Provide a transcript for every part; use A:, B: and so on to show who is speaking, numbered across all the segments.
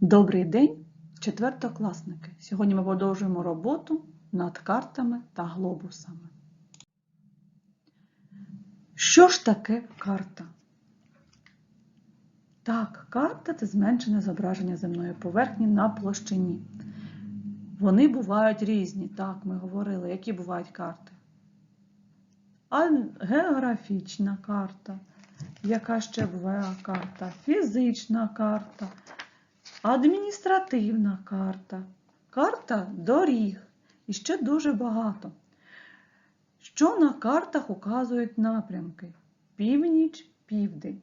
A: Добрий день, четвертокласники! Сьогодні ми продовжуємо роботу над картами та глобусами. Що ж таке карта? Так, карта це зменшене зображення земної поверхні на площині. Вони бувають різні. Так, ми говорили, які бувають карти. А географічна карта. Яка ще буває карта? Фізична карта. Адміністративна карта, карта доріг і ще дуже багато. Що на картах указують напрямки? Північ, південь.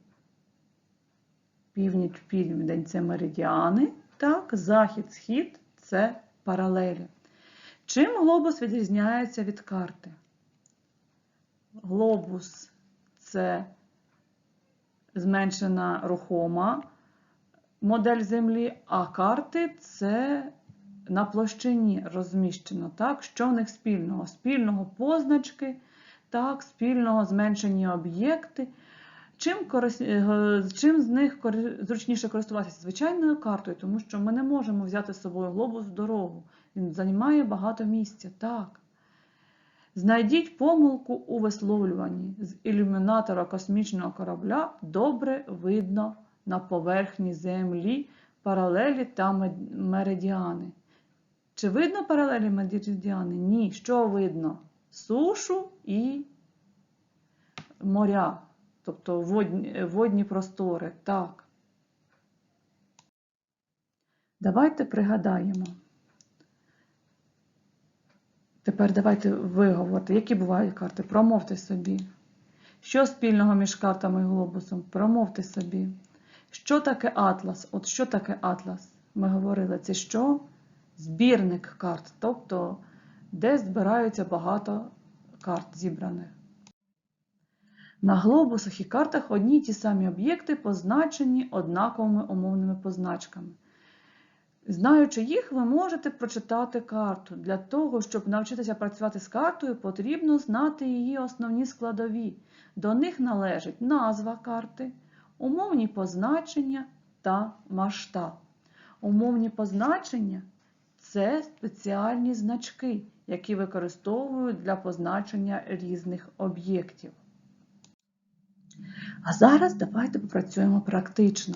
A: Північ, південь це меридіани, так, захід, схід це паралелі. Чим глобус відрізняється від карти? Глобус це зменшена рухома модель Землі, а карти це на площині розміщено. Так? Що в них спільного? Спільного позначки, так, спільного зменшені об'єкти. Чим, е, Чим з них зручніше користуватися? Звичайною картою, тому що ми не можемо взяти з собою глобус в дорогу. Він займає багато місця. Так. Знайдіть помилку у висловлюванні. З ілюмінатора космічного корабля добре видно на поверхні Землі паралелі та меридіани. Чи видно паралелі меридіани? Ні. Що видно? Сушу і моря, тобто водні, водні простори. Так. Давайте пригадаємо. Тепер давайте ви говорите, які бувають карти. Промовте собі. Що спільного між картами і глобусом? Промовте собі. Що таке атлас? От що таке атлас? Ми говорили, це що? Збірник карт, тобто де збираються багато карт зібраних. На глобусах і картах одні й ті самі об'єкти позначені однаковими умовними позначками. Знаючи їх, ви можете прочитати карту. Для того, щоб навчитися працювати з картою, потрібно знати її основні складові. До них належить назва карти, умовні позначення та масштаб. Умовні позначення це спеціальні значки, які використовують для позначення різних об'єктів. А зараз давайте попрацюємо практично.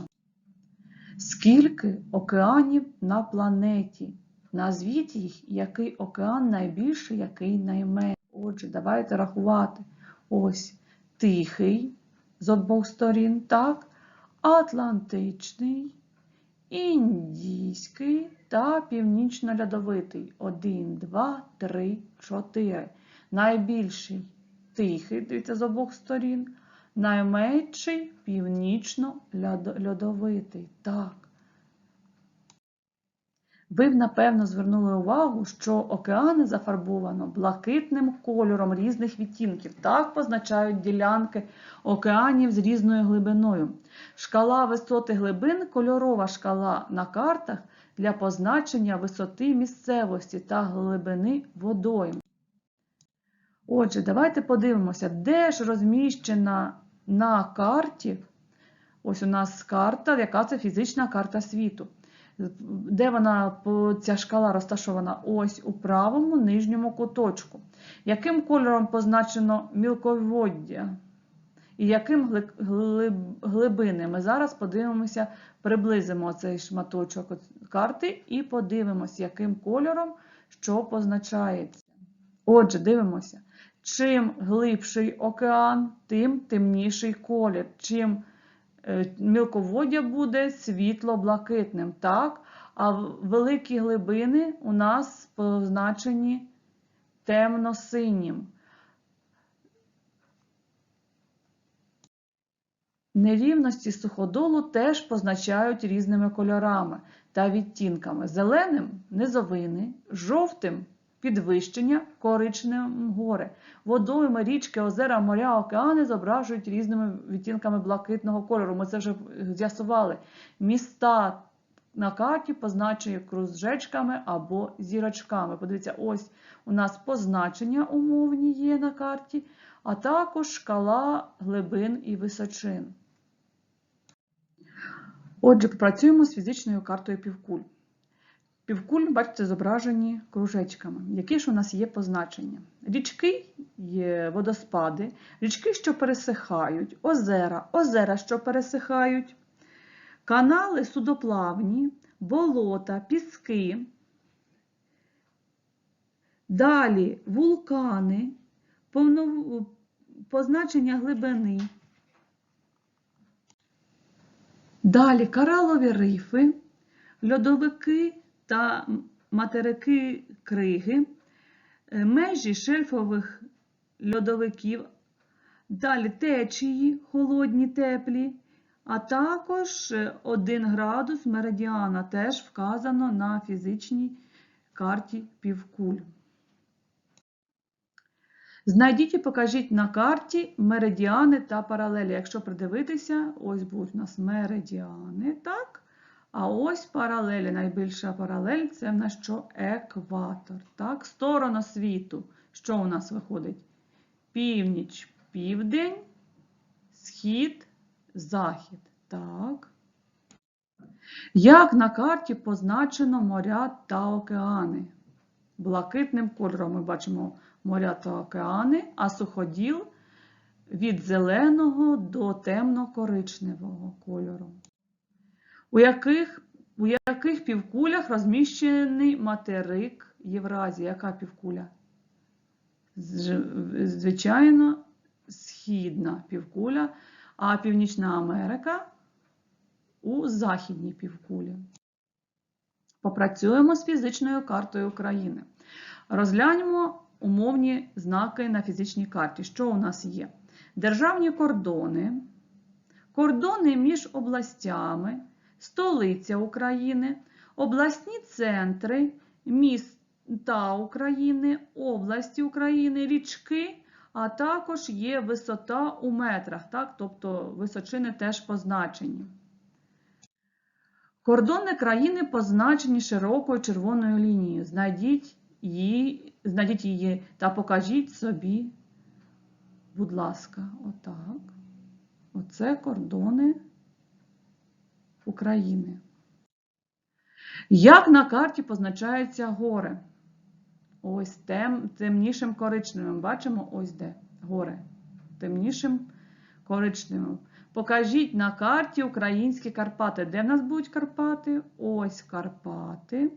A: Скільки океанів на планеті? Назвіть їх, який океан найбільший, який найменший. Отже, давайте рахувати. Ось Тихий з обох сторін, так, Атлантичний, Індійський та Північно-Льодовитий. Один, два, три, чотири. Найбільший тихий, дивіться, з обох сторін. Найменший північно-льодовитий. Так. Ви б, напевно, звернули увагу, що океани зафарбовано блакитним кольором різних відтінків. Так позначають ділянки океанів з різною глибиною. Шкала висоти глибин кольорова шкала на картах для позначення висоти місцевості та глибини водойм. Отже, давайте подивимося, де ж розміщена на карті. Ось у нас карта, яка це фізична карта світу. Де вона, ця шкала розташована? Ось у правому нижньому куточку. Яким кольором позначено мілководдя? І яким глибини? Ми зараз подивимося, приблизимо цей шматочок карти і подивимося, яким кольором що позначається. Отже, дивимося. Чим глибший океан, тим темніший колір. Чим мілководдя буде світло-блакитним. Так? А великі глибини у нас позначені темно-синім. Нерівності суходолу теж позначають різними кольорами та відтінками. Зеленим низовини, жовтим підвищення, коричневим гори. Водойми, річки, озера, моря, океани зображують різними відтінками блакитного кольору. Ми це вже з'ясували. Міста на карті позначені кружечками або зірочками. Подивіться, ось у нас позначення умовні є на карті, а також шкала глибин і височин. Отже, попрацюємо з фізичною картою півкуль. Півкуль, бачите, зображені кружечками. Які ж у нас є позначення? Річки є водоспади, річки, що пересихають, озера, озера, що пересихають, канали судоплавні, болота, піски. Далі вулкани, повно- позначення глибини. Далі коралові рифи, льодовики та материки криги, е, межі шельфових льодовиків, далі течії, холодні, теплі, а також 1 градус меридіана теж вказано на фізичній карті півкуль. Знайдіть і покажіть на карті меридіани та паралелі. Якщо придивитися, ось будуть у нас меридіани, так? А ось паралелі. Найбільша паралель це в нас що екватор. Так? Сторона світу. Що у нас виходить? Північ, південь, схід, захід. Так. Як на карті позначено моря та океани? Блакитним кольором ми бачимо моря та океани, а суходіл від зеленого до темно-коричневого кольору. У яких, у яких півкулях розміщений материк Євразії? Яка півкуля? Звичайно, східна півкуля, а Північна Америка у західній півкулі. Попрацюємо з фізичною картою України. Розгляньмо умовні знаки на фізичній карті. Що у нас є? Державні кордони, кордони між областями, столиця України, обласні центри, міста України, області України, річки, а також є висота у метрах, так? тобто височини теж позначені. Кордони країни позначені широкою червоною лінією. Знайдіть її, знайдіть її та покажіть собі, будь ласка, отак. Оце кордони України. Як на карті позначаються гори? Ось тем, темнішим коричневим. Бачимо ось де гори. Темнішим коричневим. Покажіть на карті українські Карпати. Де в нас будуть Карпати? Ось Карпати.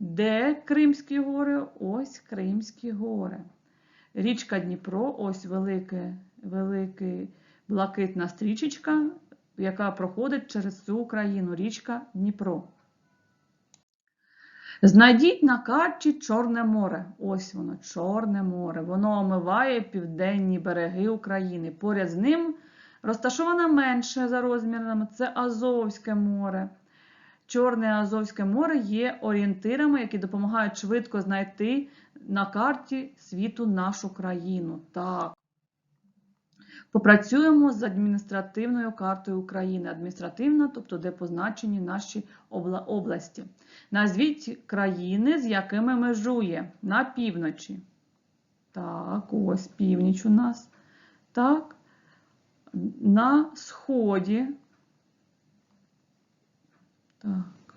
A: Де Кримські гори? Ось Кримські гори. Річка Дніпро, ось велике, велика блакитна стрічечка, яка проходить через всю Україну. Річка Дніпро. Знайдіть на карті Чорне море. Ось воно, Чорне море. Воно омиває південні береги України. Поряд з ним розташоване менше за розмірами це Азовське море. Чорне Азовське море є орієнтирами, які допомагають швидко знайти на карті світу нашу країну. Так. Попрацюємо з адміністративною картою України. Адміністративна, тобто де позначені наші області. Назвіть країни, з якими межує на півночі. Так, ось північ у нас. Так. На сході. Так.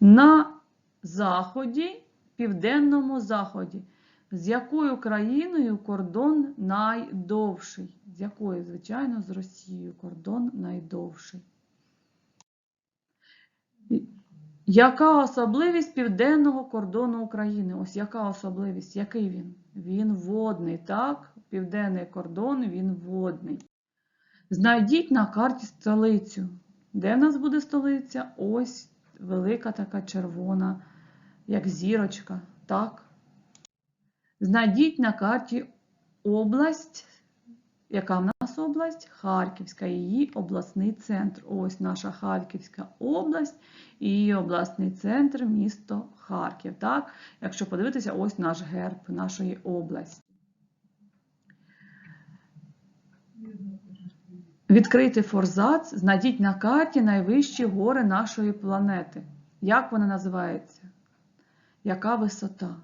A: На заході, південному заході. З якою країною кордон найдовший? З якою, звичайно, з Росією кордон найдовший. Яка особливість південного кордону України? Ось яка особливість? Який він? Він водний, так? Південний кордон, він водний. Знайдіть на карті столицю. Де в нас буде столиця? Ось велика така червона, як зірочка, так? Знайдіть на карті область. Яка в нас область? Харківська, її обласний центр. Ось наша Харківська область і її обласний центр місто Харків. Так? Якщо подивитися, ось наш герб нашої області. Відкрийте форзац, знайдіть на карті найвищі гори нашої планети. Як вони називаються? Яка висота?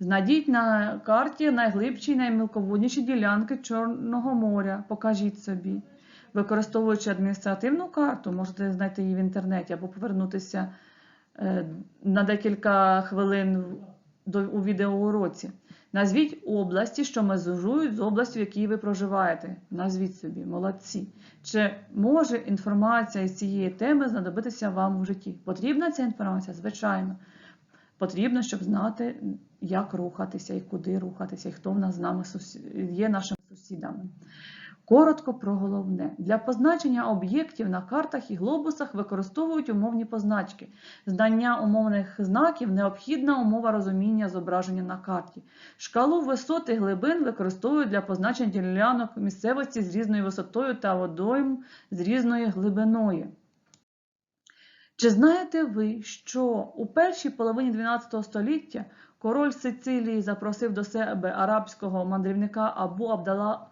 A: Знайдіть на карті найглибші і наймілководніші ділянки Чорного моря. Покажіть собі. використовуючи адміністративну карту, можете знайти її в інтернеті або повернутися е, на декілька хвилин у відеоуроці. Назвіть області, що межують з областю, в якій ви проживаєте. Назвіть собі, молодці. Чи може інформація з цієї теми знадобитися вам у житті? Потрібна ця інформація? Звичайно. Потрібно, щоб знати, як рухатися і куди рухатися, і хто в нас з нами є нашими сусідами. Коротко про головне. Для позначення об'єктів на картах і глобусах використовують умовні позначки. Знання умовних знаків необхідна умова розуміння зображення на карті. Шкалу висот і глибин використовують для позначення ділянок місцевості з різною висотою та водойм з різною глибиною. Чи знаєте ви, що у першій половині 12 століття король Сицилії запросив до себе арабського мандрівника Абу Абдала,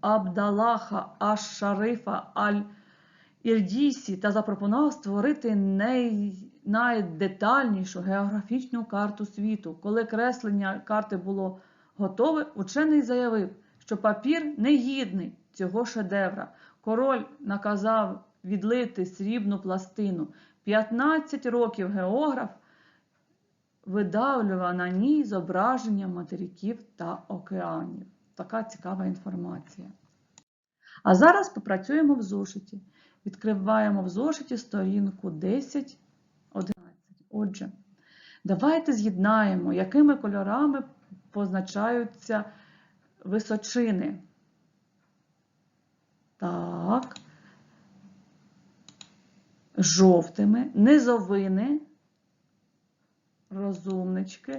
A: Абдалаха Аш-Шарифа Аль-Ірдісі та запропонував створити най, найдетальнішу географічну карту світу. Коли креслення карти було готове, учений заявив, що папір негідний цього шедевра. Король наказав відлити срібну пластину. 15 років географ видавлював на ній зображення материків та океанів. Така цікава інформація. А зараз попрацюємо в зошиті. Відкриваємо в зошиті сторінку 10, 11. Отже, давайте з'єднаємо, якими кольорами позначаються височини. Так. Жовтими, низовини, розумнички,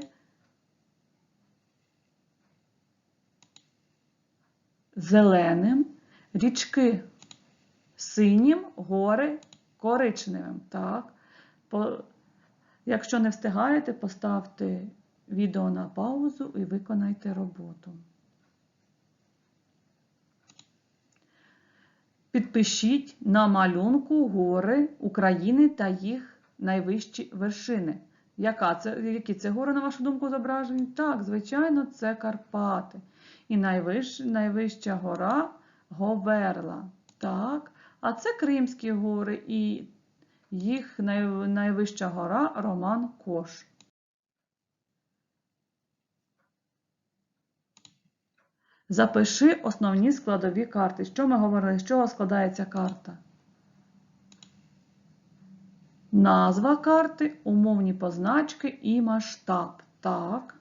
A: зеленим, річки синім, гори коричневим. Так. По... Якщо не встигаєте, поставте відео на паузу і виконайте роботу. Підпишіть на малюнку гори України та їх найвищі вершини. Яка це, які це гори, на вашу думку, зображені? Так, звичайно, це Карпати. І найвищ, найвища гора Говерла. Так. А це Кримські гори і їх най, найвища гора Роман Кош. Запиши основні складові карти. Що ми говорили? З чого складається карта? Назва карти, умовні позначки і масштаб. Так.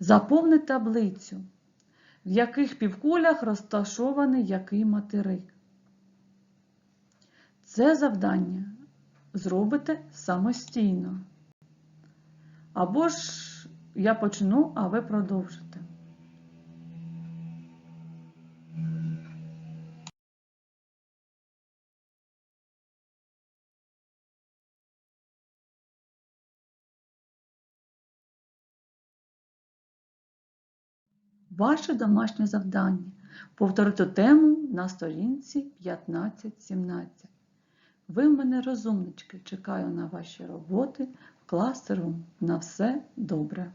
A: Заповни таблицю, в яких півкулях розташований який материк. Це завдання зробите самостійно. Або ж я почну, а ви продовжите. Ваше домашнє завдання. Повторити тему на сторінці 15-17. Ви в мене розумнички. Чекаю на ваші роботи в кластеру. На все добре.